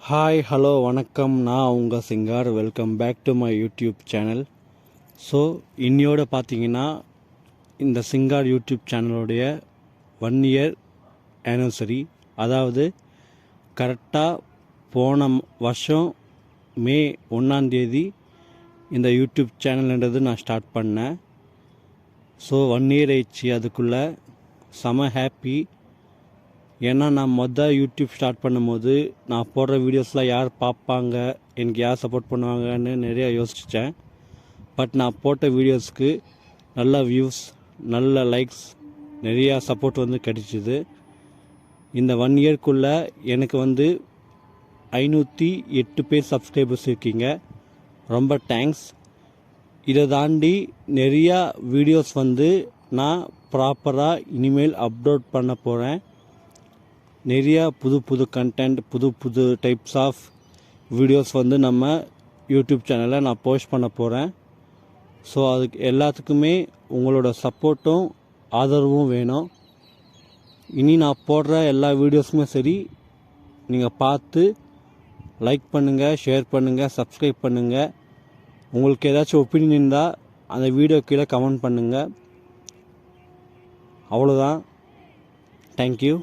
Hi hello வணக்கம். நான் உங்கள் Singar. Welcome back to my YouTube channel so இன்னியோட பார்த்தீங்கன்னா இந்த சிங்கார் யூடியூப் சேனலுடைய ஒன் இயர் ஆனிவர்சரி அதாவது கரெக்டாக போன வருஷம் மே ஒன்றாந்தேதி இந்த யூடியூப் சேனல்ன்றது நான் ஸ்டார்ட் பண்ணேன். ஸோ ஒன் இயர் ஆயிடுச்சு அதுக்குள்ளே செம ஹாப்பி ஏன்னா நான் மொதல் யூடியூப் ஸ்டார்ட் பண்ணும்போது நான் போடுற வீடியோஸ்லாம் யார் பார்ப்பாங்க எனக்கு யார் சப்போர்ட் பண்ணுவாங்கன்னு நிறையா யோசித்தேன் பட் நான் போட்ட வீடியோஸ்க்கு நல்ல வியூஸ் நல்ல லைக்ஸ் நிறையா சப்போர்ட் வந்து கிடைச்சிது. இந்த ஒன் இயர்க்குள்ளே எனக்கு வந்து ஐநூற்றி எட்டு பேர் சப்ஸ்கிரைபர்ஸ் இருக்கீங்க. ரொம்ப தேங்க்ஸ் இதை தாண்டி நிறையா வீடியோஸ் வந்து நான் ப்ராப்பராக இனிமேல் அப்லோட் பண்ண போகிறேன் நிறையா புது புது கண்டென்ட் புது புது டைப்ஸ் ஆஃப் வீடியோஸ் வந்து நம்ம யூடியூப் சேனலில் நான் போஸ்ட் பண்ண போகிறேன் ஸோ அதுக்கு எல்லாத்துக்குமே உங்களோட சப்போர்ட்டும் ஆதரவும் வேணும். இனி நான் போடுற எல்லா வீடியோஸுமே சரி நீங்கள் பார்த்து லைக் பண்ணுங்கள் ஷேர் பண்ணுங்கள் சப்ஸ்கிரைப் பண்ணுங்கள் உங்களுக்கு ஏதாச்சும் ஒப்பீனியன் இருந்தால் அந்த வீடியோ கீழே கமெண்ட் பண்ணுங்கள் அவ்வளோதான் தேங்க்யூ